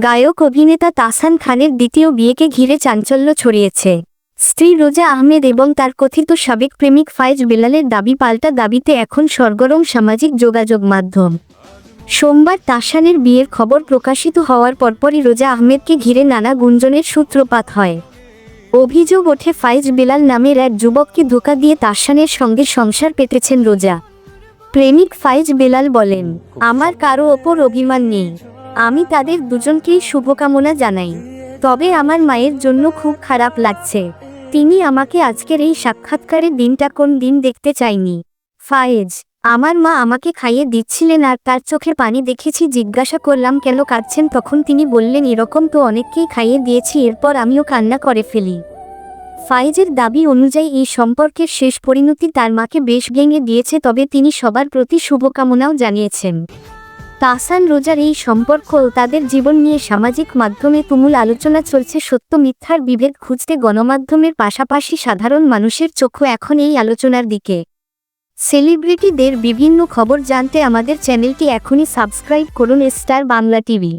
গায়ক অভিনেতা তাসান খানের দ্বিতীয় বিয়েকে ঘিরে চাঞ্চল্য ছড়িয়েছে। স্ত্রী রোজা আহমেদ এবং তার কথিত সাবেক প্রেমিক ফায়েজ বেলালের দাবি পাল্টা দাবিতে এখন সরগরম সামাজিক যোগাযোগ মাধ্যম। সোমবার তাসানের বিয়ের খবর প্রকাশিত হওয়ার পরপরই রোজা আহমেদকে ঘিরে নানা গুঞ্জনের সূত্রপাত হয়। অভিযোগ ওঠে ফাইজ বেলাল নামের এক যুবককে ধোকা দিয়ে তাসানের সঙ্গে সংসার পেতেছেন রোজা। প্রেমিক ফাইজ বেলাল বলেন, আমার কারও ওপর অভিমান নেই। আমি তাদের দুজনকেই শুভকামনা জানাই। তবে আমার মায়ের জন্য খুব খারাপ লাগছে। তিনি আমাকে আজকের এই সাক্ষাৎকারের দিনটা কোন দিন দেখতে চাইনি। ফায়েজ, আমার মা আমাকে খাইয়ে দিচ্ছিলেন আর তার চোখে পানি দেখেছি, জিজ্ঞাসা করলাম, কেন কাঁদছেন? তখন তিনি বললেন, এরকম তো অনেককেই খাইয়ে দিয়েছি, এরপর আমিও কান্না করে ফেলি। ফায়েজের দাবি অনুযায়ী এই সম্পর্কের শেষ পরিণতি তার মাকে বেশ ভেঙে দিয়েছে, তবে তিনি সবার প্রতি শুভকামনাও জানিয়েছেন। তাসান রোজার এই সম্পর্ক ও তাদের জীবন নিয়ে সামাজিক মাধ্যমে তুমুল আলোচনা চলছে, সত্য মিথ্যার বিভেদ খুঁজতে গণমাধ্যমের পাশাপাশি সাধারণ মানুষের চক্ষু এখন এই আলোচনার দিকে। সেলিব্রিটিদের বিভিন্ন খবর জানতে আমাদের চ্যানেলটি এখনই সাবস্ক্রাইব করুন স্টার বাংলা টিভি।